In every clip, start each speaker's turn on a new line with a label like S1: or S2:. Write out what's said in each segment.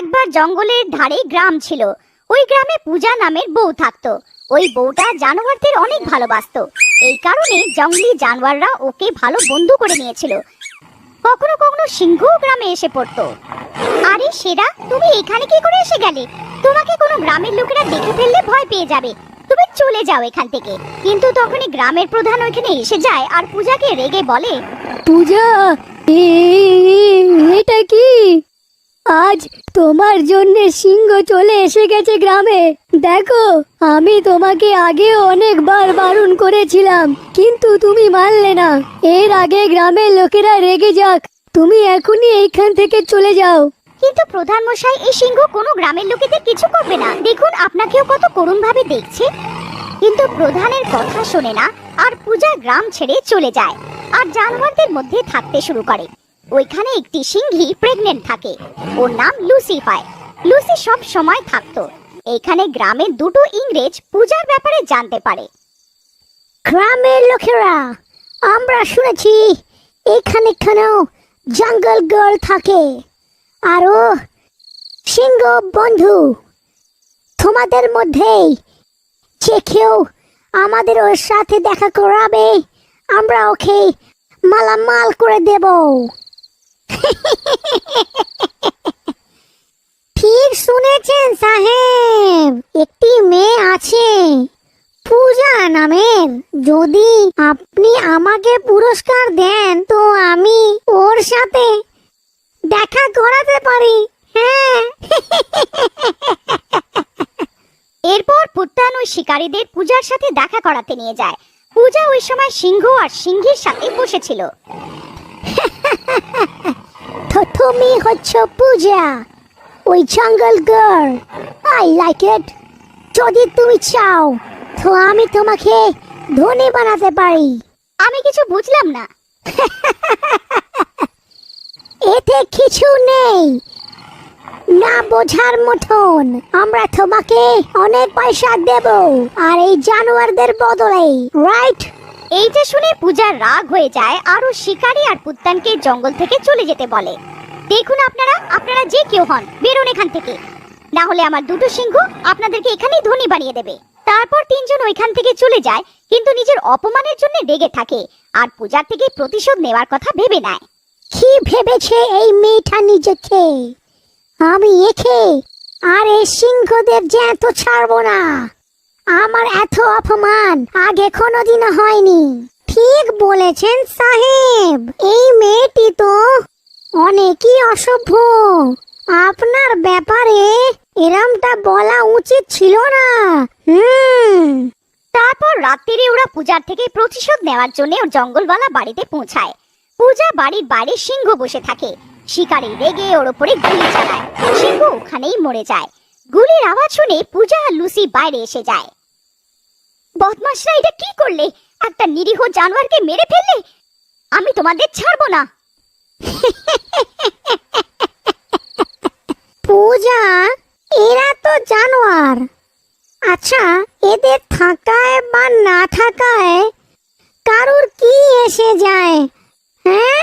S1: একবার জঙ্গলের ধারে গ্রাম ছিল। ওই গ্রামে পূজা নামের বউ থাকতো। ওই বউটা জানোয়ারদের অনেক ভালোবাসতো। এই কারণে জঙ্গলি জানোয়াররা ওকে ভালো বন্ধু করে নিয়েছিল। কখনো কখনো সিংহও গ্রামে এসে পড়তো। আরে সেরা, তুমি এখানে কি করে এসে গেলে? তোমাকে কোনো গ্রামের লোকেরা দেখে ফেললে ভয় পেয়ে যাবে। তুমি চলে যাও এখান থেকে। কিন্তু তখনই গ্রামের প্রধান ওইখানে এসে যায় আর পূজাকে রেগে বলে,
S2: পূজা এটা কি? আজ তোমার জন্য সিংহ চলে এসে গেছে গ্রামে। দেখো, আমি তোমাকে আগে অনেকবার বারণ করেছিলাম, কিন্তু তুমি মানলে না। এর আগে গ্রামের লোকেরা রেগে যাক, তুমি এখনই এইখান থেকে চলে যাও।
S1: কিন্তু প্রধান মশাই, এই সিংহ কোনো গ্রামের লোকেদের কিছু করবে না। দেখুন, আপনাকেও কত করুণ ভাবে দেখছে। কিন্তু প্রধানের কথা শোনে না, আর পূজা গ্রাম ছেড়ে চলে যায়, আর জানোয়ারদের মধ্যে থাকতে শুরু করে। ওইখানে একটি সিংহী প্রেগনেন্ট থাকে। ওর নাম লুসি হয় লুসি সব সময় থাকতো। এখানে গ্রামের দুটো ইংরেজ পূজার ব্যাপারে জানতে পারে।
S2: গ্রামের লোকেরা, আমরা শুনেছি এখানে জঙ্গল গার্ল থাকে। আরও সিংহ বন্ধু, তোমাদের মধ্যেই যে কেউ আমাদের ওর সাথে দেখা করাবে, আমরা ওকে মালামাল করে দেব। ঠিক শুনেছেন সাহেব, একটি মেয়ে আছে। পূজা নামের যদি আপনি আমাকে পুরস্কার দেন, তো আমি ওর সাথে দেখা করাতে পারি। হ্যাঁ।
S1: এরপর পুত্তান ওই শিকারীদের পূজার সাথে দেখা করাতে নিয়ে যায়। পূজা ওই সময় সিংহ আর সিংহের সাথে বসেছিল।
S2: তুমি হচ্ছ পূজা। ওই জঙ্গল গার্ল আই লাইক ইট যদি তুমি চাও, তো আমি তোমাকে ধনী বানাতে পারি।
S1: আমি কিছু বুঝলাম না।
S2: এতে কিছু নেই। না বোঝার মতন। আমরা তোমাকে অনেক পয়সা দেব। আর এই জানোয়ারদের বদলে। রাইট
S1: এইটা শুনে পূজার রাগ হয়ে যায় আর শিকারী আর পুত্তানকে জঙ্গল থেকে চলে যেতে বলে। দেখুন আপনারা আপনারা যে কেউ হন, বেরোন এখান থেকে। না হলে আমার দুটো সিংহ আপনাদেরকে এখানেই ধনী বানিয়ে দেবে। তারপর তিনজন ওইখান থেকে চলে যায়, কিন্তু নিজের অপমানের জন্য রেগে থাকে, আর পূজার থেকে প্রতিশোধ নেওয়ার কথা ভেবে নেয়।
S2: কি ভেবেছে এই মেয়েটা নিজেকে? আমি একে আর এই সিংহদের জ্যান্ত ছাড়বো না? আমার এত অপমান আগে কোনোদিনও হয়নি। ঠিক বলেছেন সাহেব, এই মেয়েটি তো অনেকই অসভ্য। আপনার ব্যাপারে এরমটা বলা উচিত ছিল না। হুম।
S1: তারপর রাত্রিরে ওরা পূজার থেকে প্রতিশোধ নেওয়ার জন্য ওর জঙ্গলওয়ালা বাড়িতে পৌঁছায়। পূজা বাড়ির বাইরে সিংহ বসে থাকে। শিকারী রেগে ওর উপরে গুলি চালায়। সিংহ ওখানেই মরে যায়। গুলির আওয়াজ শুনে পূজা আর লুসি বাইরে এসে যায়। বদমাশরা এটা কি করলে? একটা নিরীহ জানোয়ারকে মেরে ফেললে? আমি তোমাদের ছাড়বো না।
S2: পূজা, এরা তো জানোয়ার। আচ্ছা এদের থাকায় বা না থাকায় কারুর কি এসে যায় হ্যাঁ?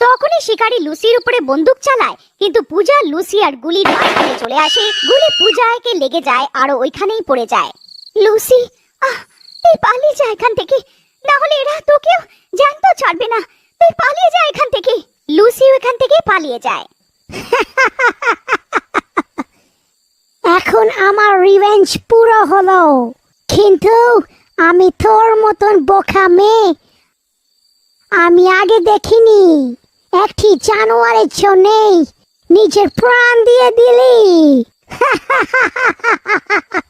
S1: তখনই শিকারী লুসির উপরে বন্দুক চালায়, কিন্তু পূজা লুসি আর গুলির মাঝখানে চলে আসে। গুলি পূজাকে লেগে যায়, আর ওইখানেই পড়ে যায়। লুসি, আহ তুই পালিয়ে যা এখান থেকে। না হলে এরা তোকেও জ্যান্ত ছাড়বে না। তুই পালিয়ে যা এখান থেকে। লুসি ওইখান থেকে পালিয়ে যায়।
S2: এখন আমার রিভেঞ্জ পুরো হলো। কিন্তু আমি তোর মতন বোকা মেয়ে আমি আগে দেখিনি। একটি জানোয়ারের জন্যেই নিজের প্রাণ দিয়ে দিলি।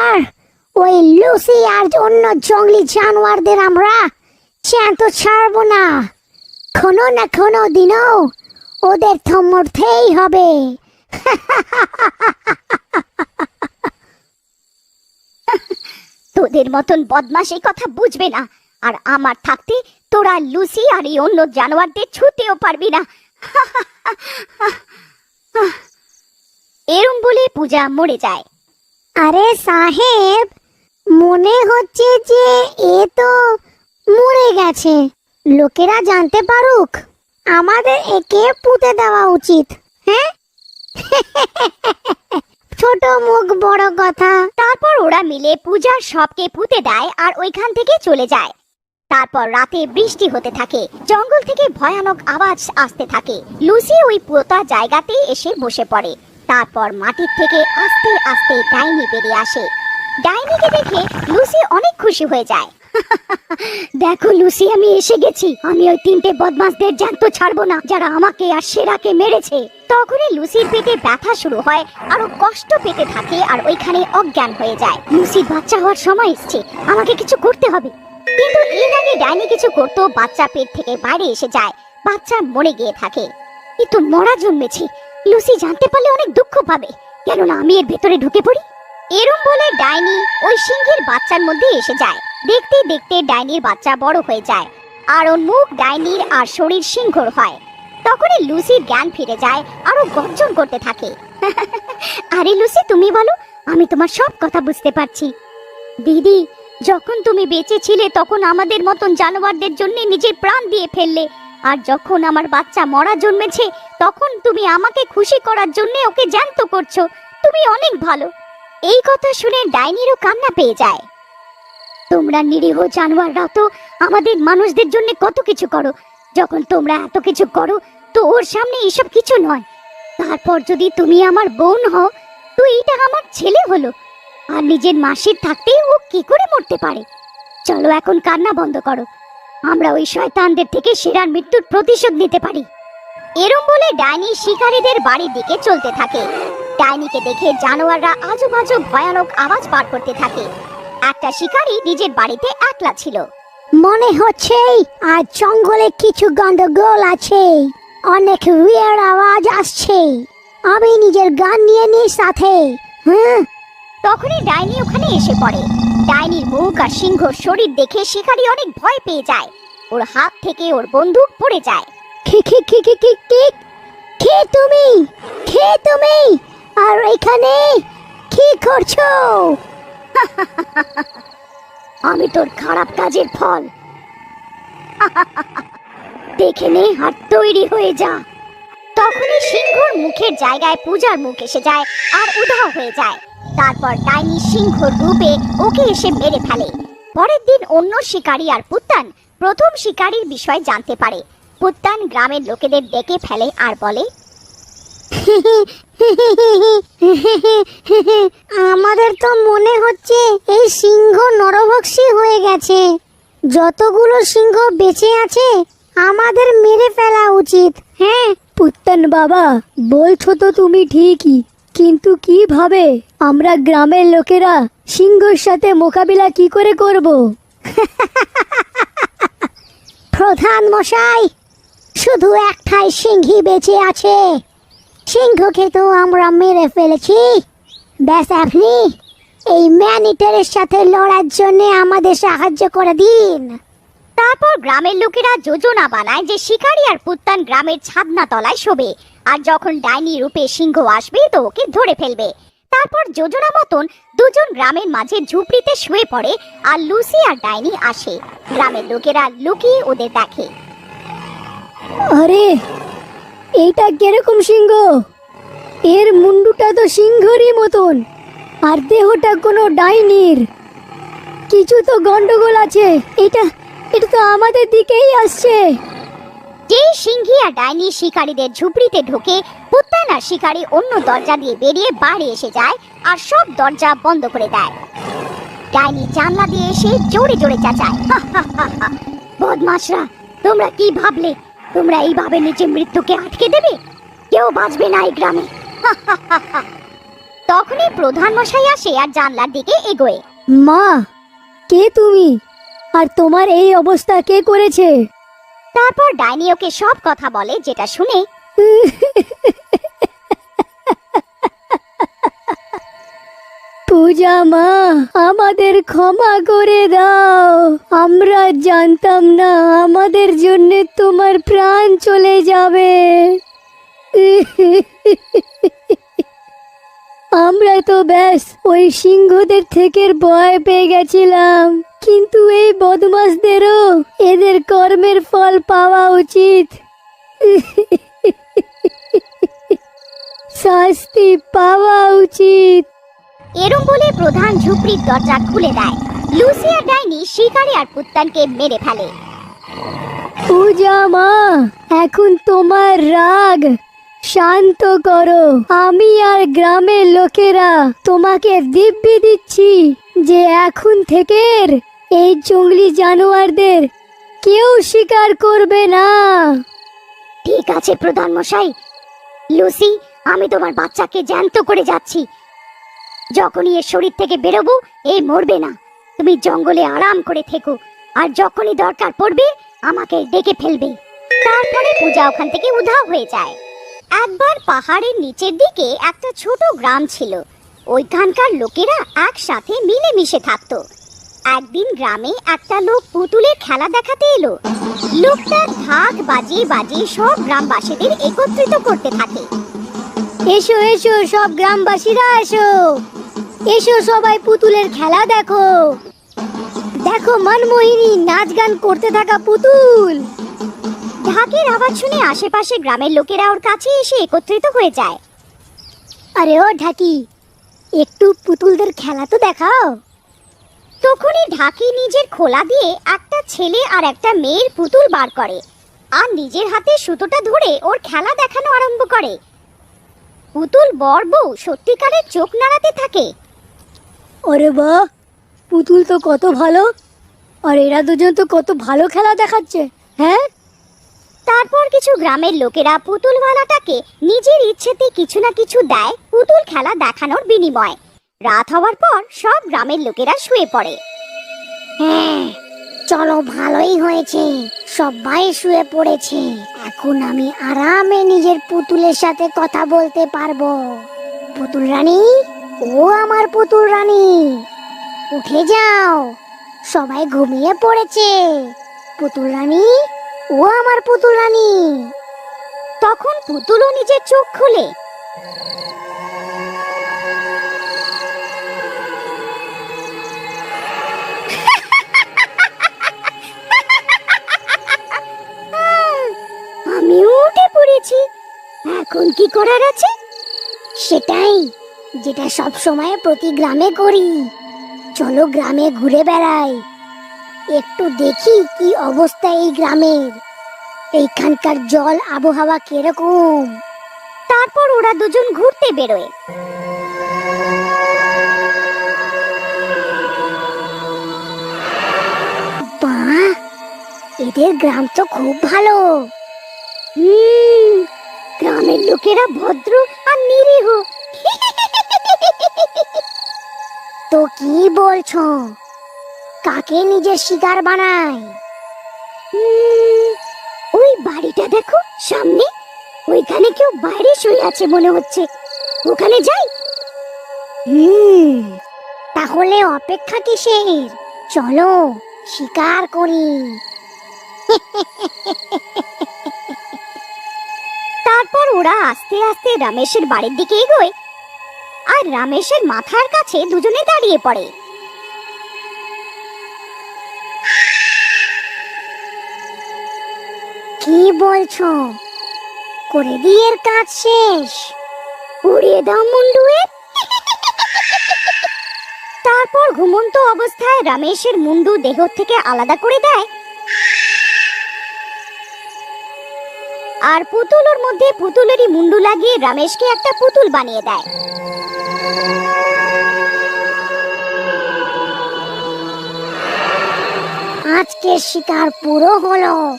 S2: আর ওই লুসি আর অন্য জঙ্গলি জানোয়ারদের আমরা চ্যান্ত ছাড়বো না। কোনো না কোনো দিনও ওদের তো মরতেই হবে।
S1: তোদের মতন বদমাশ এই কথা বুঝবে না। আর আমার থাকতে তোরা লুসি আর এই অন্য জানোয়ারদের ছুতেও পারবি না। এরম বলে পূজা মরে যায়।
S2: আরে সাহেব মনে হচ্ছে যে এ তো মরে গেছে। লোকেরা জানতে পারুক, আমাদের একে পুঁতে দেওয়া উচিত হ্যাঁ? ছোট মুখ, বড় কথা।
S1: তারপর ওরা মিলে পূজার সবকে পুঁতে দেয় আর ওইখান থেকে চলে যায়। তারপর রাতে বৃষ্টি হতে থাকে, জঙ্গল থেকে ভয়ানক আওয়াজ আসতে থাকে। লুসি ওই পোতা জায়গাতেই এসে বসে পড়ে। তারপর মাটির থেকে আস্তে আস্তে ডাইনি বেরিয়ে আসে। ডাইনিকে দেখে লুসি অনেক খুশি হয়ে যায়। দেখো লুসি, আমি এসে গেছি। আমি ওই তিনটে বদমাসদের জ্যান্ত ছাড়বো না, যারা আমাকে আর সেরাকে মেরেছে। তখনই লুসির পেটে ব্যথা শুরু হয়, আরও কষ্ট পেতে থাকে, আর ওইখানে অজ্ঞান হয়ে যায়। লুসির বাচ্চা হওয়ার সময় এসছে, আমাকে কিছু করতে হবে। কিন্তু এর আগে ডাইনি কিছু করতো, বাচ্চা পেট থেকে বাইরে এসে যায়, বাচ্চা মরে গিয়ে থাকে। কিন্তু মরা জন্মেছে। লুসি জানতে পারলে অনেক দুঃখ পাবে, কেননা আমি এর ভেতরে ঢুকে পড়ি। এরম বলে ডাইনি ওই সিংহের বাচ্চার মধ্যে এসে যায়। দেখতে দেখতে ডাইনির বাচ্চা বড় হয়ে যায় আর ওর মুখ ডাইনির আর শরীর সিংহর হয়। তখনই লুসির জ্ঞান ফিরে যায় আরও গর্জন করতে থাকে। আরে লুসি, তুমি বলো, আমি তোমার সব কথা বুঝতে পারছি। দিদি, যখন তুমি বেঁচে ছিলে তখন আমাদের মতন জানোয়ারদের জন্য নিজের প্রাণ দিয়ে ফেললে। আর যখন আমার বাচ্চা মরা জন্মেছে তখন তুমি আমাকে খুশি করার জন্য ওকে জ্যান্ত করছ। তুমি অনেক ভালো। এই কথা শুনে ডাইনিরও কান্না পেয়ে যায়। তোমরা নিরীহ জানোয়াররা তো আমাদের মানুষদের জন্য কত কিছু করো। যখন তোমরা এত কিছু করো, তো ওর সামনে এসব কিছু নয়। তারপর যদি তুমি আমার বোন হও, তো এটা আমার ছেলে হলো। আর নিজের মাসির থাকতেই ও কি করে মরতে পারে? চলো এখন কান্না বন্ধ করো। আমরা ওই শয়তানদের থেকে সেরার মৃত্যুর প্রতিশোধ নিতে পারি। এরম বলে ডাইনি শিকারীদের বাড়ির দিকে চলতে থাকে। ডাইনিকে দেখে জানোয়াররা আজুবাজু ভয়ানক আওয়াজ বার করতে থাকে। একটা শিকারী নিজের বাড়িতে একলা ছিল।
S2: মনে হচ্ছে আর জঙ্গলে কিছু গন্ডগোল আছে। অনেক উইয়ার আওয়াজ আসছে। আমি নিজের গান নিয়ে নিই সাথে। হ্যাঁ
S1: তখনই ডাইনি ওখানে এসে পড়ে। ডাইনির মুখ আর সিংহর শরীর দেখে শিকারী অনেক ভয় পেয়ে যায়। ওর হাত থেকে ওর বন্দুক পড়ে যায়।
S2: খি কি খি খি কি কি কে তুমি? কে তুমি? আর এখানে কি করছ?
S1: আমি তোর খারাপ কাজের ফল। দেখে নে আর তৈরি হয়ে যা। তখনই সিংহর মুখের জায়গায় পূজার মুখ এসে যায় আর উধাও হয়ে যায়। তারপর ডাইনি সিংহর রূপে ওকে এসে মেরে ফেলে। পরের দিন অন্য শিকারী আর পুত্তান প্রথম শিকারীর বিষয় জানতে পারে। পুত্তান গ্রামের লোকেদের ডেকে ফেলে আর বলে
S2: আমাদের তো মনে হচ্ছে এই সিংহ নরভক্ষী হয়ে গেছে। যতগুলো সিংহ বেঁচে আছে, আমাদের মেরে ফেলা উচিত। হ্যাঁ পুত্তন বাবা, বলছো তো তুমি ঠিকই। কিন্তু কীভাবে? আমরা গ্রামের লোকেরা সিংহর সাথে মোকাবিলা কি করে করব? প্রধান মশাই, শুধু একটাই সিংহী বেঁচে আছে। সিংহকে তো আমরা মেরে ফেলেছি। ব্যাস আপনি এই ম্যানিটারের সাথে লড়ার জন্য আমাদের সাহায্য করে দিন।
S1: তারপর গ্রামের লোকেরা যোজনা বানায় যে শিকারী আর পুত্তান গ্রামের ছাদনা তলায় শোবে। আর যখন ডাইনি রূপে সিংহ আসবে তো ওকে ধরে ফেলবে। তারপর যোজনা মতন দুজন গ্রামের মাঝে ঝুপড়িতে শুয়ে পড়ে আর লুসি আর ডাইনি আসে। গ্রামের লোকেরা লুকিয়ে ওদের দেখে।
S2: আরে এইটা কীরকম সিংহ? এর মুন্ডুটা তো সিংহরই মতন আর দেহটা কোনো ডাইনির। কিছু তো গন্ডগোল আছে এটা এটা তো আমাদের দিকেই আসছে।
S1: যেই সিংহিয়া ডাইনি শিকারীদের ঝুপড়িতে ঢোকে পুত্তান শিকারী অন্য দরজা দিয়ে বেরিয়ে বাড়ি এসে যায় আর সব দরজা বন্ধ করে দেয়। ডাইনি জানলা দিয়ে এসে জোরে জোরে চেঁচায়। "হা, হা, হা, হা। বদমাশরা তোমরা কি ভাবলে? তোমরা এইভাবে নিচে মৃত্যুকে আটকে দেবে? কেউ বাঁচবে না এই গ্রামে। হা, হা, হা, হা। তখনই প্রধান মশাই আসে আর জানলার দিকে এগোয়।
S2: মা কে তুমি? আর তোমার এই অবস্থা কে করেছে?
S1: তারপর ডাইনিওকে সব কথা বলে যেটা শুনে
S2: পূজা মা আমাদের ক্ষমা করে দাও। আমরা জানতাম না আমাদের জন্য তোমার প্রাণ চলে যাবে। আমরা তো ব্যাস, ওই সিংহদের থেকে ভয় পেয়ে গেছিলাম। কিন্তু এই বদমাসদেরও এদের কর্মের ফল পাওয়া উচিত। শাস্তি পাওয়া উচিত।
S1: এরম বলে প্রধান ঝুপড়ির দরজা খুলে দেয়। লুসি আর ডাইনি শিকারি আর পুত্তানকে মেরে ফেলে।
S2: পূজা মা এখন তোমার রাগ। শান্ত করো। আমি আর গ্রামের লোকেরা তোমাকে দিব্যি দিচ্ছি যে এখন থেকে এই জঙ্গলি জানোয়ারদের কেউ শিকার করবে না।
S1: ঠিক আছে প্রধান মশাই লুসি আমি তোমার বাচ্চাকে জ্যান্ত করে যাচ্ছি। যখনই এর শরীর থেকে বেরোবো, এই মরবে না। তুমি জঙ্গলে আরাম করে থেকো, আর যখনই দরকার পড়বে, আমাকে ডেকে ফেলবে। তারপরে পূজা ওখান থেকে উধাও হয়ে যায়। একবার পাহাড়ের নিচের দিকে একটা ছোট গ্রাম ছিল। ওইখানকার লোকেরা একসাথে মিলেমিশে থাকতো। একদিন গ্রামে একটা লোক পুতুলের খেলা দেখাতে এলো। লোকটা ঢাক বাজিয়ে বাজিয়ে সব গ্রামবাসীদের একত্রিত করতে থাকে।
S2: এসো এসো, সব গ্রামবাসীরা এসো। এসো সবাই পুতুলের খেলা দেখো। দেখো মনমোহিনী নাচ গান করতে থাকা পুতুল।
S1: ঢাকের আওয়াজ শুনে আশেপাশে গ্রামের লোকেরা ওর কাছে এসে একত্রিত হয়ে যায়।
S2: আরে ও ঢাকি, একটু পুতুলদের খেলা তো দেখাও।
S1: তখনই ঢাকি নিজের খোলা দিয়ে একটা ছেলে আর একটা মেয়ের পুতুল বার করে আর নিজের হাতে সুতোটা ধরে ওর খেলা দেখানো আরম্ভ করে। পুতুল বর বউ সত্যিকারের চোখ নাড়াতে থাকে।
S2: ওরে বা পুতুল তো কত ভালো। আর এরা দুজন তো কত ভালো খেলা দেখাচ্ছে হ্যাঁ?
S1: তারপর কিছু গ্রামের লোকেরা পুতুলওয়ালাটাকে নিজের ইচ্ছেতে কিছু না কিছু দেয় পুতুল খেলা দেখানোর বিনিময়ে। রাত হওয়ার পর সব গ্রামের লোকেরা শুয়ে পড়ে।
S2: হ্যাঁ চলো ভালোই হয়েছে সবাই শুয়ে পড়েছে। এখন আমি আরামে নিজের পুতুলের সাথে কথা বলতে পারব। পুতুল রানী? ও আমার পুতুল রানী। উঠে যাও। সবাই ঘুমিয়ে পড়েছে। পুতুল রানী, ও আমার পুতুল রানী।
S1: তখন পুতুলও নিজের চোখ খুলে। আমিও উঠে পড়েছি। এখন কি করার আছে?
S2: সেটাই। যেটা সব সময় প্রতি গ্রামে করি। চলো গ্রামে ঘুরে বেড়াই। একটু দেখি কি অবস্থা এই গ্রামের। এইখানকার জল আবহাওয়া কীরকম?
S1: তারপর ওরা দুজন ঘুরতে বেরোয়।
S2: এদের গ্রাম তো খুব ভালো।
S1: গ্রামের লোকেরা ভদ্র আর নিরীহ।
S2: তো কি বলছো? কাকে নিজের শিকার বানায়?
S1: ওই বাড়িটা দেখো, সামনে। ওইখানে কেউ বাইরে শুয়ে আছে মনে হচ্ছে। ওখানে যাই?
S2: হুম, তাহলে অপেক্ষা কিসের? চলো, শিকার করি।
S1: তারপর ওরা আস্তে আস্তে রমেশের বাড়ির দিকে এগোয়। আর রামেশের মাথার কাছে দুজনে দাঁড়িয়ে পড়ে।
S2: কি বলছো? করে দিয়ের কাজ শেষ।
S1: উড়িয়ে দাও মুন্ডুয়ের তারপর ঘুমন্ত অবস্থায় রামেশের মুন্ডু দেহ থেকে আলাদা করে দেয় আর পুতুলের মধ্যে পুতুলেরই মুন্ডু লাগিয়ে রমেশকে একটা পুতুল বানিয়ে দেয়।
S2: আজকে শিকার পুরো হলো।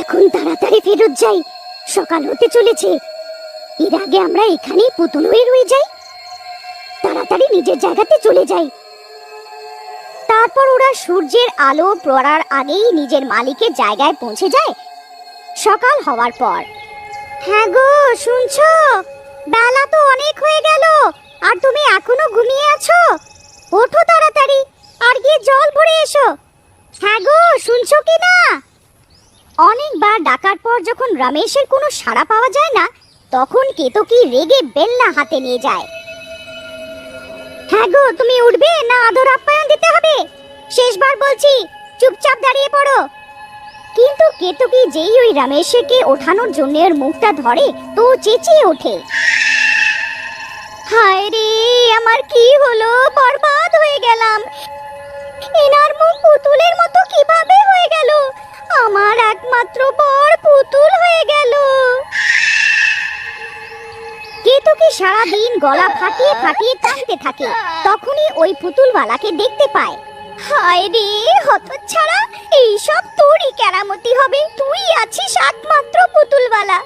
S1: এখন তাড়াতাড়ি ফেরত যাই। সকাল হতে চলেছে। এর আগে আমরা এখানেই পুতুল হয়ে রয়ে যাই। তাড়াতাড়ি নিজের জায়গাতে চলে যাই। তারপর ওরা সূর্যের আলো পড়ার আগেই নিজের মালিকের জায়গায় পৌঁছে যায় সকাল হওয়ার পর। হ্যাঁ গো, শুনছো? বেলা তো অনেক হয়ে গেল, আর তুমি এখনও ঘুমিয়ে আছো? ওঠো তাড়াতাড়ি, আর গিয়ে জল ভরে এসো। হ্যাঁ গো, শুনছো কি না? অনেকবার ডাকার পর যখন রমেশের কোনো সাড়া পাওয়া যায় না, তখন কেতকী রেগে বেলনা হাতে নিয়ে যায়। হ্যাঁ গো তুমি উঠবে না আদর আপ্যায়ন দিতে হবে? শেষবার বলছি, চুপচাপ দাঁড়িয়ে পড়ো। কিন্তু কেতকী যেই ওই রমেশকে ওঠানোর জন্য ওর মুখটা ধরে, তো চেঁচিয়ে ওঠে। হায় রে, আমার কি হলো? বরবাদ হয়ে গেলাম। এনার মুখ পুতুলের মতো কীভাবে হয়ে গেল? আমার একমাত্র বর পুতুল হয়ে গেল। কেতকী সারাদিন গলা ফাটিয়ে ফাটিয়ে কাঁদতে থাকে? তখনই ওই পুতুলওয়ালাকে দেখতে পায়। হায় রে হতচ্ছাড়া এইসব তোরই কেরামতি হবে। তুই আছিস একমাত্র পুতুলওয়ালা।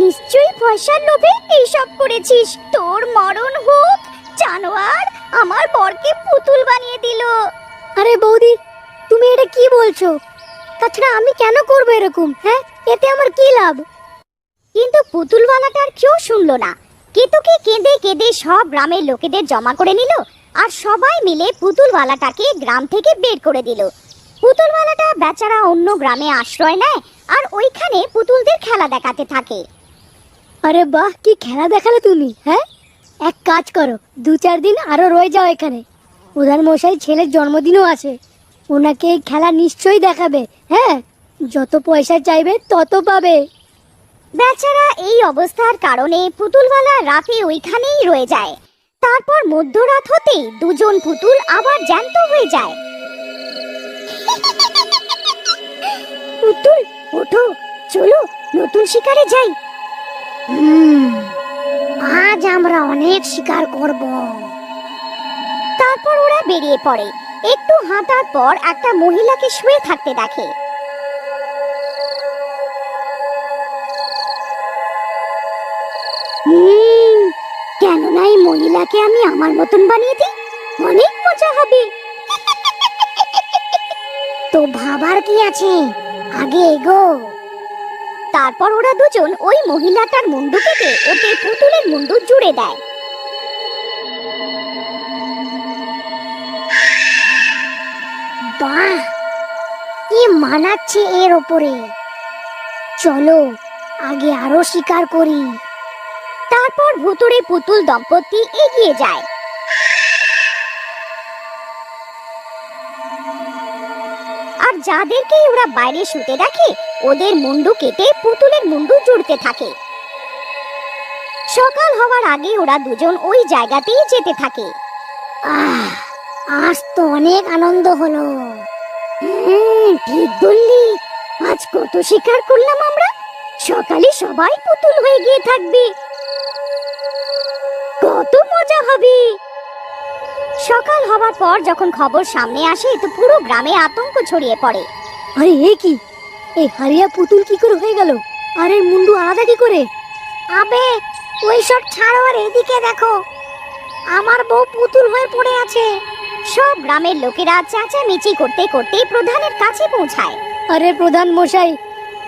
S1: নিশ্চয়ই পয়সার লোভে এইসব করেছিস। তোর মরণ হোক জানোয়ার আমার বরকে পুতুল বানিয়ে দিল।
S2: আরে বৌদি তুমি এটা কি বলছো? তাছাড়া আমি কেন করব এরকম হ্যাঁ? এতে আমার কি লাভ?
S1: কিন্তু পুতুলওয়ালাটার কেউ শুনলো না। কেতুকে কেঁদে কেঁদে সব গ্রামের লোকেদের জমা করে নিল আর সবাই মিলে পুতুলওয়ালাটাকে গ্রাম থেকে বের করে দিল। পুতুলওয়ালাটা বেচারা অন্য গ্রামে আশ্রয় নেয় আর ওইখানে পুতুলদের খেলা দেখাতে থাকে।
S2: আরে বাহ, কি খেলা দেখালে তুমি হ্যাঁ? এক কাজ করো, দু চার দিন আরও রয়ে যাও এখানে। প্রধান মশাই ছেলের জন্মদিনও আছে। ওনাকে খেলা নিশ্চয়ই দেখাবে হ্যাঁ? যত পয়সা চাইবে তত পাবে।
S1: বেচারা এই অবস্থার কারণে পুতুলওয়ালা রাতে ওইখানেই রয়ে যায়। তারপর মধ্যরাত হতেই দুজন পুতুল আবার জ্যান্ত হয়ে যায়। পুতুল, ওঠো, চলো, নতুন শিকারে যাই।
S2: আজ আমরা অনেক শিকার করব।
S1: তারপর ওরা বেরিয়ে পড়ে। একটু হাঁটার পর একটা মহিলাকে শুয়ে থাকতে দেখে। হুম, কেন না এই মহিলাকে আমি আমার মতন বানিয়ে দিই অনেক মজা হবে।
S2: তো ভাবার কি আছে? আগে এগো।
S1: তারপর ওরা দুজন ওই মহিলাটার মুন্ডু কেটে ওতে পুতুলের মুন্ডু জুড়ে দেয়।
S2: বাহ! কি মানাচ্ছে এর ওপরে। চলো আগে আরও শিকার করি।
S1: তারপর ভুতুড়ে পুতুল দম্পতি এগিয়ে যায়। আর যাদেরকে ওরা বাইরে শুতে দেখে, ওদের মুন্ডু কেটে পুতুলের মুন্ডু জুড়তে থাকে। সকাল হওয়ার আগে ওরা দুজন ওই জায়গাতেই যেতে থাকে।
S2: আজ তো অনেক আনন্দ হলো।
S1: ঠিক বললি। আজ কত শিকার করলাম আমরা। সকালে সবাই পুতুল হয়ে গিয়ে থাকবে। মজা হবে। সকাল হবার পর যখন খবর সামনে আসে তো পুরো গ্রামে আতঙ্ক ছড়িয়ে পড়ে।
S2: আরে এ কি? এই হারিয়া পুতুল কি করে হয়ে গেল? আর মুন্ডু আলাদা কি করে? আবে ওই সব ছাড়ো আর এদিকে দেখো। আমার বউ পুতুল হয়ে পড়ে আছে।
S1: সব গ্রামের লোকেরা চেঁচামেচি করতে করতে প্রধানের কাছে পৌঁছায়।
S2: আরে প্রধান মশাই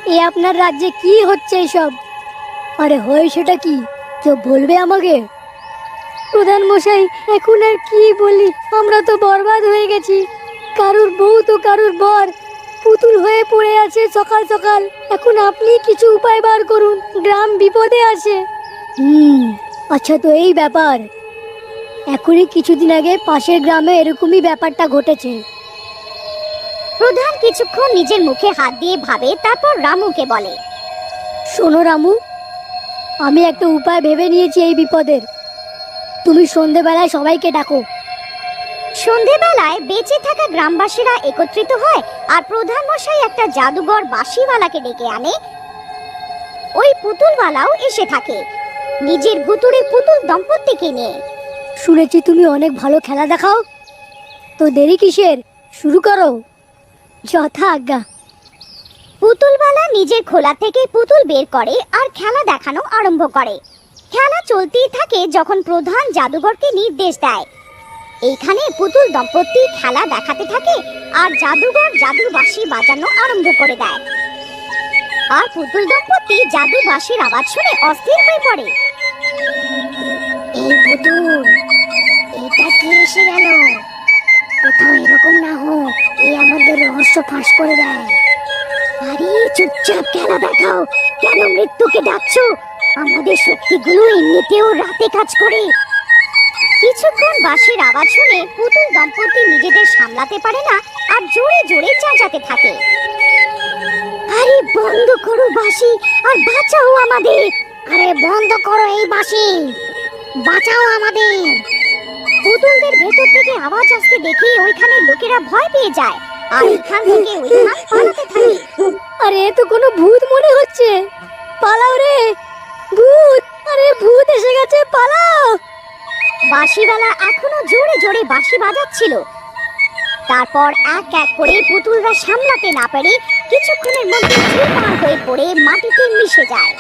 S2: এ আপনার রাজ্যে কি হচ্ছে এসব আরে হয় সেটা কি? কেউ বলবে আমাকে? প্রধান মশাই এখন আর কি বলি? আমরা তো বরবাদ হয়ে গেছি। কারুর বউ তো কারুর বর। পুতুল হয়ে পড়ে আছে সকাল সকাল। এখন আপনি কিছু উপায় বার করুন। গ্রাম বিপদে আছে। হুম আচ্ছা তো এই ব্যাপার। এখনই কিছুদিন আগে পাশের গ্রামে এরকমই ব্যাপারটা ঘটেছে।
S1: প্রধান কিছুক্ষণ নিজের মুখে হাত দিয়ে ভাবে তারপর রামুকে বলে
S2: শোনো রামু আমি একটা উপায় ভেবে নিয়েছি এই বিপদের। তুমি সন্ধেবেলায় সবাইকে ডাকো।
S1: সন্ধেবেলায় বেঁচে থাকা গ্রামবাসীরা একত্রিত হয় আর প্রধান মশাই একটা জাদুঘর বাঁশিওয়ালাকে ডেকে আনে। ওই পুতুলওয়ালাও এসে থাকে। নিজের ভুতুড়ে পুতুল দম্পতিকে নিয়ে।
S2: শুনেছি তুমি অনেক ভালো খেলা দেখাও। তো দেরি কিসের? শুরু করো। যথা আজ্ঞা।
S1: পুতুলওয়ালা নিজের খোলা থেকে পুতুল বের করে আর খেলা দেখানো আরম্ভ করে। খেলা চলতেই থাকে যখন প্রধান জাদুঘরকে নির্দেশ দেয়। এইখানে পুতুল দম্পতি খেলা দেখাতে থাকে আর জাদুঘর জাদুর বাঁশি বাজানো আরম্ভ করে দেয়। আর পুতুল দম্পতি জাদু বাঁশির আওয়াজ শুনে অস্থির হয়ে পড়ে।
S2: এই পুতুল, এটা কি এসে গেল? কোথাও এরকম না হোক এই আমাদের রহস্য ফাঁস করে দেয়।
S1: আরে চুপচাপ খেলা দেখাও, কেন মৃত্যুকে ডাকছো? আমাদের শক্তিগুলো এমনিতেও রাতে কাজ করে। কিছুক্ষণ বাঁশির আওয়াজ শুনে পুতুল দম্পতি নিজেদের সামলাতে পারে না আর জোরে জোরে চেঁচাতে থাকে। আরে, বন্ধ করো বাঁশি আর বাঁচাও আমাদের। আরে, বন্ধ করো এই বাঁশি। বাঁচাও আমাদের। পুতুলদের ভেতর থেকে আওয়াজ আসতে দেখে ওইখানে লোকেরা ভয় পেয়ে যায়। আর এখান থেকে উদ্ধার পালাতে থাকে।
S3: আরে, এ তো কোনো ভূত মনে হচ্ছে। পালাও রে। ভূত! আরে ভূত এসে গেছে, পালাও!
S1: বাঁশিওয়ালা এখনও জোরে জোরে বাঁশি বাজাচ্ছিল। তারপর এক এক করে পুতুলরা সামলাতে না পেরে কিছুক্ষণের মধ্যে হয়ে পড়ে মাটিতে মিশে যায়।